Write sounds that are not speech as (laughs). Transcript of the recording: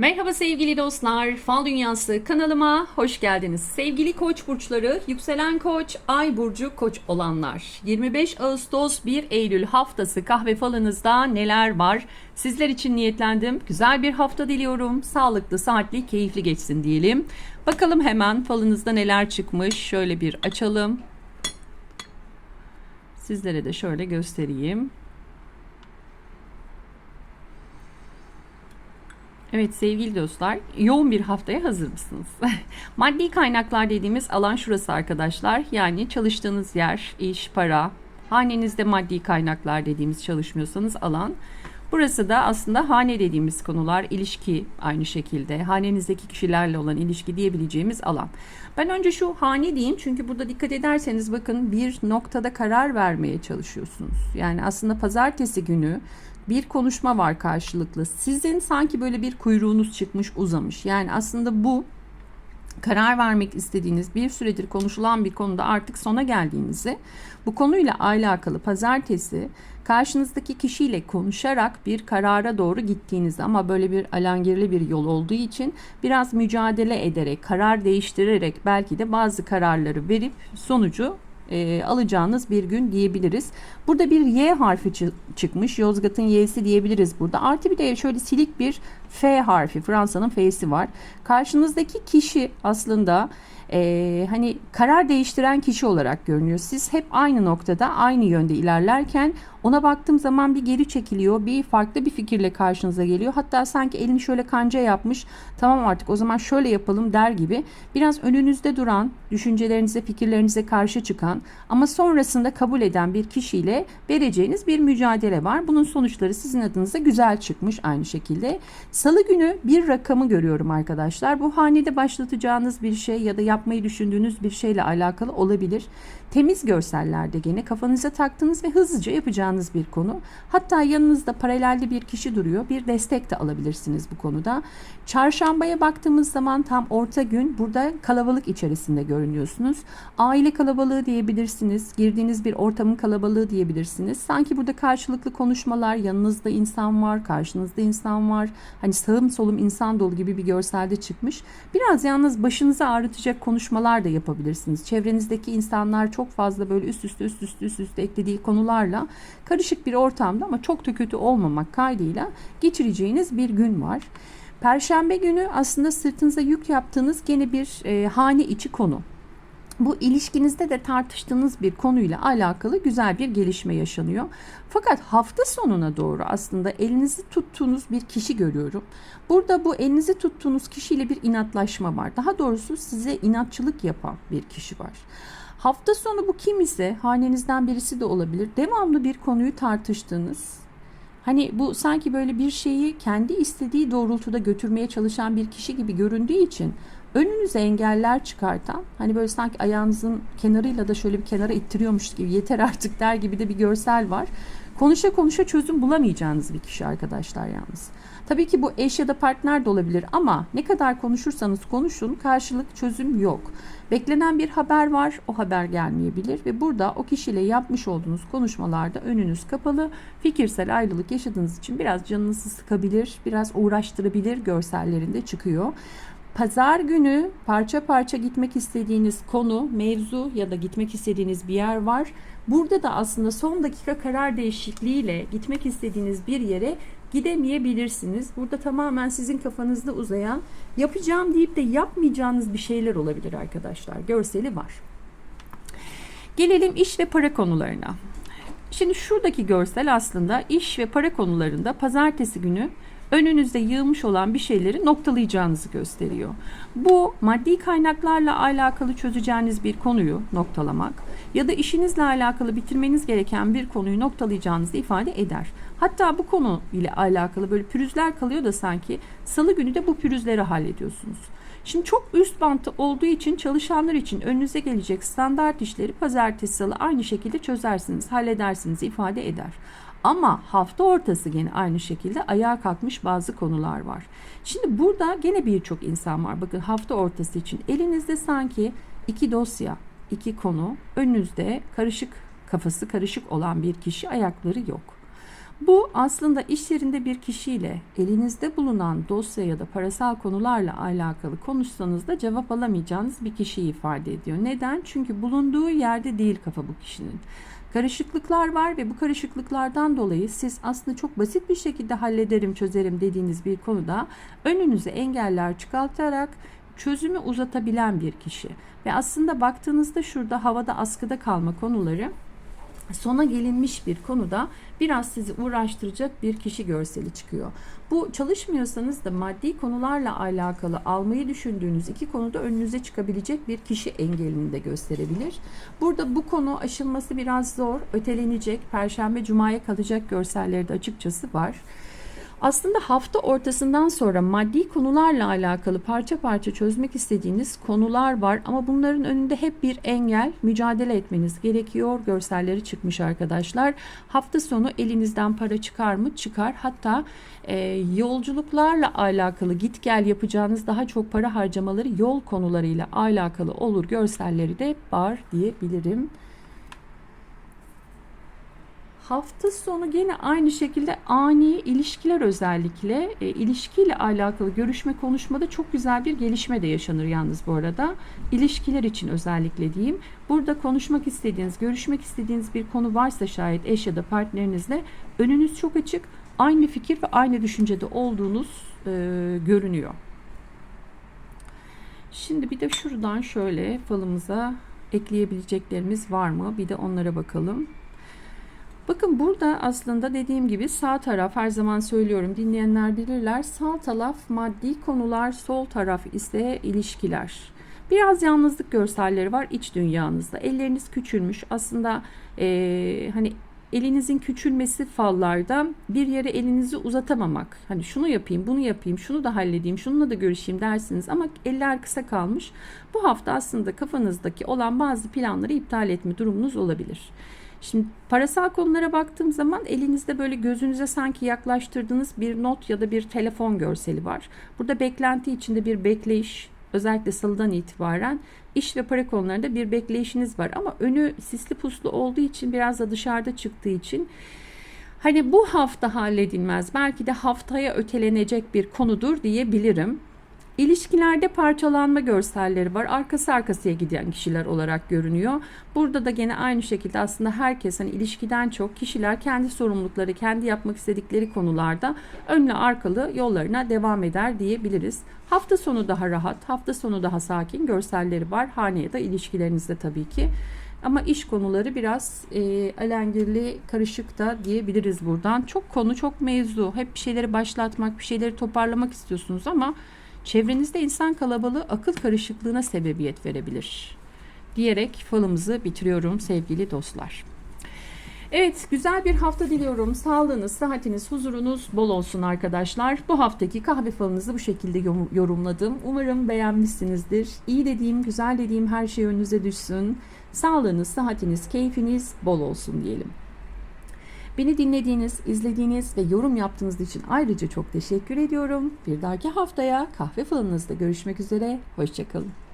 Merhaba sevgili dostlar, Fal Dünyası kanalıma hoş geldiniz. Sevgili Koç burçları, yükselen Koç, Ay burcu Koç olanlar. 25 Ağustos 1 Eylül haftası kahve falınızda neler var? Sizler için niyetlendim. Güzel bir hafta diliyorum. Sağlıklı, saatli, keyifli geçsin diyelim. Bakalım hemen falınızda neler çıkmış. Şöyle bir açalım. Sizlere de şöyle göstereyim. Evet sevgili dostlar, yoğun bir haftaya hazır mısınız? (laughs) Maddi kaynaklar dediğimiz alan şurası arkadaşlar. Yani çalıştığınız yer, iş, para, hanenizde maddi kaynaklar dediğimiz çalışmıyorsanız alan. Burası da aslında hane dediğimiz konular, ilişki aynı şekilde. Hanenizdeki kişilerle olan ilişki diyebileceğimiz alan. Ben önce şu hane diyeyim çünkü burada dikkat ederseniz bakın bir noktada karar vermeye çalışıyorsunuz. Yani aslında pazartesi günü bir konuşma var karşılıklı. Sizin sanki böyle bir kuyruğunuz çıkmış uzamış. Yani aslında bu karar vermek istediğiniz bir süredir konuşulan bir konuda artık sona geldiğinizi bu konuyla alakalı pazartesi karşınızdaki kişiyle konuşarak bir karara doğru gittiğinizi ama böyle bir alengirli bir yol olduğu için biraz mücadele ederek karar değiştirerek belki de bazı kararları verip sonucu e, alacağınız bir gün diyebiliriz. Burada bir Y harfi çı- çıkmış. Yozgat'ın Y'si diyebiliriz burada. Artı bir de şöyle silik bir F harfi. Fransa'nın F'si var. Karşınızdaki kişi aslında e, hani karar değiştiren kişi olarak görünüyor. Siz hep aynı noktada, aynı yönde ilerlerken ona baktığım zaman bir geri çekiliyor. Bir farklı bir fikirle karşınıza geliyor. Hatta sanki elini şöyle kanca yapmış. Tamam artık o zaman şöyle yapalım der gibi. Biraz önünüzde duran, düşüncelerinize, fikirlerinize karşı çıkan ama sonrasında kabul eden bir kişiyle vereceğiniz bir mücadele var. Bunun sonuçları sizin adınıza güzel çıkmış aynı şekilde. Salı günü bir rakamı görüyorum arkadaşlar. Bu hanede başlatacağınız bir şey ya da yapmayı düşündüğünüz bir şeyle alakalı olabilir. Temiz görsellerde gene kafanıza taktığınız ve hızlıca yapacağınız bir konu. Hatta yanınızda paralelde bir kişi duruyor. Bir destek de alabilirsiniz bu konuda. Çarşambaya baktığımız zaman tam orta gün burada kalabalık içerisinde görünüyorsunuz. Aile kalabalığı diyebilirsiniz. Girdiğiniz bir ortamın kalabalığı diyebilirsiniz. Sanki burada karşılıklı konuşmalar, yanınızda insan var, karşınızda insan var. Hani sağım solum insan dolu gibi bir görselde çıkmış. Biraz yalnız başınızı ağrıtacak konuşmalar da yapabilirsiniz. Çevrenizdeki insanlar çok fazla böyle üst üste üst üste üst üste eklediği konularla karışık bir ortamda ama çok da kötü olmamak kaydıyla geçireceğiniz bir gün var. Perşembe günü aslında sırtınıza yük yaptığınız gene bir e, hane içi konu. Bu ilişkinizde de tartıştığınız bir konuyla alakalı güzel bir gelişme yaşanıyor. Fakat hafta sonuna doğru aslında elinizi tuttuğunuz bir kişi görüyorum. Burada bu elinizi tuttuğunuz kişiyle bir inatlaşma var. Daha doğrusu size inatçılık yapan bir kişi var. Hafta sonu bu kim ise hanenizden birisi de olabilir. Devamlı bir konuyu tartıştığınız, Hani bu sanki böyle bir şeyi kendi istediği doğrultuda götürmeye çalışan bir kişi gibi göründüğü için önünüze engeller çıkartan hani böyle sanki ayağınızın kenarıyla da şöyle bir kenara ittiriyormuş gibi yeter artık der gibi de bir görsel var. Konuşa konuşa çözüm bulamayacağınız bir kişi arkadaşlar yalnız. Tabii ki bu eş ya da partner de olabilir ama ne kadar konuşursanız konuşun karşılık çözüm yok. Beklenen bir haber var, o haber gelmeyebilir ve burada o kişiyle yapmış olduğunuz konuşmalarda önünüz kapalı. Fikirsel ayrılık yaşadığınız için biraz canınızı sıkabilir, biraz uğraştırabilir görsellerinde çıkıyor. Pazar günü parça parça gitmek istediğiniz konu, mevzu ya da gitmek istediğiniz bir yer var. Burada da aslında son dakika karar değişikliğiyle gitmek istediğiniz bir yere gidemeyebilirsiniz. Burada tamamen sizin kafanızda uzayan yapacağım deyip de yapmayacağınız bir şeyler olabilir arkadaşlar. Görseli var. Gelelim iş ve para konularına. Şimdi şuradaki görsel aslında iş ve para konularında pazartesi günü önünüzde yığılmış olan bir şeyleri noktalayacağınızı gösteriyor. Bu maddi kaynaklarla alakalı çözeceğiniz bir konuyu noktalamak ya da işinizle alakalı bitirmeniz gereken bir konuyu noktalayacağınızı ifade eder. Hatta bu konu ile alakalı böyle pürüzler kalıyor da sanki salı günü de bu pürüzleri hallediyorsunuz. Şimdi çok üst bantı olduğu için çalışanlar için önünüze gelecek standart işleri pazartesi salı aynı şekilde çözersiniz, halledersiniz ifade eder. Ama hafta ortası gene aynı şekilde ayağa kalkmış bazı konular var. Şimdi burada gene birçok insan var. Bakın hafta ortası için elinizde sanki iki dosya, iki konu, önünüzde karışık kafası karışık olan bir kişi ayakları yok. Bu aslında iş yerinde bir kişiyle elinizde bulunan dosya ya da parasal konularla alakalı konuşsanız da cevap alamayacağınız bir kişiyi ifade ediyor. Neden? Çünkü bulunduğu yerde değil kafa bu kişinin. Karışıklıklar var ve bu karışıklıklardan dolayı siz aslında çok basit bir şekilde hallederim, çözerim dediğiniz bir konuda önünüze engeller çıkartarak çözümü uzatabilen bir kişi. Ve aslında baktığınızda şurada havada askıda kalma konuları sona gelinmiş bir konuda biraz sizi uğraştıracak bir kişi görseli çıkıyor. Bu çalışmıyorsanız da maddi konularla alakalı almayı düşündüğünüz iki konuda önünüze çıkabilecek bir kişi engelini de gösterebilir. Burada bu konu aşılması biraz zor, ötelenecek, perşembe cumaya kalacak görselleri de açıkçası var. Aslında hafta ortasından sonra maddi konularla alakalı parça parça çözmek istediğiniz konular var ama bunların önünde hep bir engel mücadele etmeniz gerekiyor. Görselleri çıkmış arkadaşlar. Hafta sonu elinizden para çıkar mı? Çıkar. Hatta e, yolculuklarla alakalı git gel yapacağınız daha çok para harcamaları yol konularıyla alakalı olur. Görselleri de var diyebilirim. Hafta sonu gene aynı şekilde ani ilişkiler özellikle e, ilişkiyle alakalı görüşme konuşmada çok güzel bir gelişme de yaşanır yalnız bu arada. İlişkiler için özellikle diyeyim. Burada konuşmak istediğiniz, görüşmek istediğiniz bir konu varsa şayet eş ya da partnerinizle önünüz çok açık. Aynı fikir ve aynı düşüncede olduğunuz e, görünüyor. Şimdi bir de şuradan şöyle falımıza ekleyebileceklerimiz var mı? Bir de onlara bakalım. Bakın burada aslında dediğim gibi sağ taraf her zaman söylüyorum dinleyenler bilirler. Sağ taraf maddi konular, sol taraf ise ilişkiler. Biraz yalnızlık görselleri var iç dünyanızda. Elleriniz küçülmüş. Aslında ee, hani elinizin küçülmesi fallarda bir yere elinizi uzatamamak. Hani şunu yapayım, bunu yapayım, şunu da halledeyim, şununla da görüşeyim dersiniz ama eller kısa kalmış. Bu hafta aslında kafanızdaki olan bazı planları iptal etme durumunuz olabilir. Şimdi parasal konulara baktığım zaman elinizde böyle gözünüze sanki yaklaştırdığınız bir not ya da bir telefon görseli var. Burada beklenti içinde bir bekleyiş, özellikle salıdan itibaren iş ve para konularında bir bekleyişiniz var. Ama önü sisli puslu olduğu için biraz da dışarıda çıktığı için hani bu hafta halledilmez belki de haftaya ötelenecek bir konudur diyebilirim. İlişkilerde parçalanma görselleri var. Arkası arkasıya giden kişiler olarak görünüyor. Burada da gene aynı şekilde aslında herkes hani ilişkiden çok kişiler kendi sorumlulukları, kendi yapmak istedikleri konularda önlü arkalı yollarına devam eder diyebiliriz. Hafta sonu daha rahat, hafta sonu daha sakin görselleri var. Hane ya da ilişkilerinizde tabii ki. Ama iş konuları biraz e, alengirli, karışık da diyebiliriz buradan. Çok konu, çok mevzu. Hep bir şeyleri başlatmak, bir şeyleri toparlamak istiyorsunuz ama Çevrenizde insan kalabalığı akıl karışıklığına sebebiyet verebilir. Diyerek falımızı bitiriyorum sevgili dostlar. Evet güzel bir hafta diliyorum. Sağlığınız, sıhhatiniz, huzurunuz bol olsun arkadaşlar. Bu haftaki kahve falınızı bu şekilde yorumladım. Umarım beğenmişsinizdir. İyi dediğim, güzel dediğim her şey önünüze düşsün. Sağlığınız, sıhhatiniz, keyfiniz bol olsun diyelim. Beni dinlediğiniz, izlediğiniz ve yorum yaptığınız için ayrıca çok teşekkür ediyorum. Bir dahaki haftaya kahve falınızda görüşmek üzere. Hoşçakalın.